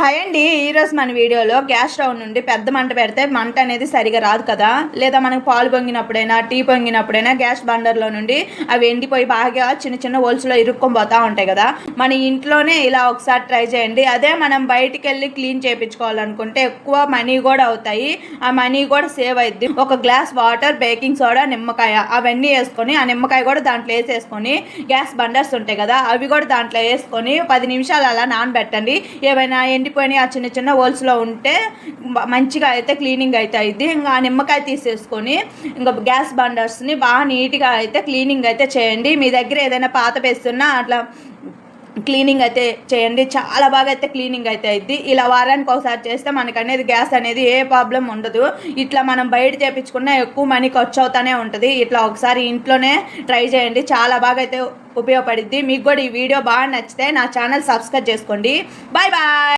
Hi అండి ఈరోజు మన వీడియోలో గ్యాస్ స్టవ్ నుండి పెద్ద మంట పెడితే మంట అనేది సరిగా రాదు కదా? లేదా మనకు పాలు పొంగినప్పుడైనా టీ పొంగినప్పుడైనా గ్యాస్ బండర్లో నుండి అవి ఎండిపోయి బాగా చిన్న చిన్న హోల్స్లో ఇరుక్కొని పోతా ఉంటాయి కదా? మన ఇంట్లోనే ఇలా ఒకసారి ట్రై చేయండి. అదే మనం బయటికి వెళ్ళి క్లీన్ చేయించుకోవాలనుకుంటే ఎక్కువ మనీ కూడా అవుతాయి. ఆ మనీ కూడా సేవ్ అయింది ఒక గ్లాస్ వాటర్ బేకింగ్ సోడా నిమ్మకాయ అవన్నీ వేసుకొని ఆ నిమ్మకాయ కూడా దాంట్లో వేసేసుకొని గ్యాస్ బండర్స్ ఉంటాయి కదా అవి కూడా దాంట్లో వేసుకొని పది నిమిషాలు అలా నానబెట్టండి. ఏవైనా ఎండిపోయినాయి. ఆ చిన్న చిన్న హోల్స్లో ఉంటే మంచిగా అయితే క్లీనింగ్ అయితే అయింది ఇంకా ఆ నిమ్మకాయ తీసేసుకొని ఇంకా గ్యాస్ బండర్స్ని బాగా నీట్గా అయితే క్లీనింగ్ అయితే చేయండి. మీ దగ్గర ఏదైనా పాత వేస్తున్నా అట్లా క్లీనింగ్ అయితే చేయండి. చాలా బాగా అయితే క్లీనింగ్ అయితే అయింది ఇలా వారానికి ఒకసారి చేస్తే మనకు అనేది గ్యాస్ అనేది ఏ ప్రాబ్లం ఉండదు. ఇట్లా మనం బయట చేపించుకున్నా ఎక్కువ మనీ ఖర్చు అవుతానే ఉంటుంది. ఇట్లా ఒకసారి ఇంట్లోనే ట్రై చేయండి. చాలా బాగా అయితే ఉపయోగపడిద్ది. మీకు కూడా ఈ వీడియో బాగా నచ్చితే నా ఛానల్ సబ్స్క్రైబ్ చేసుకోండి. Bye bye!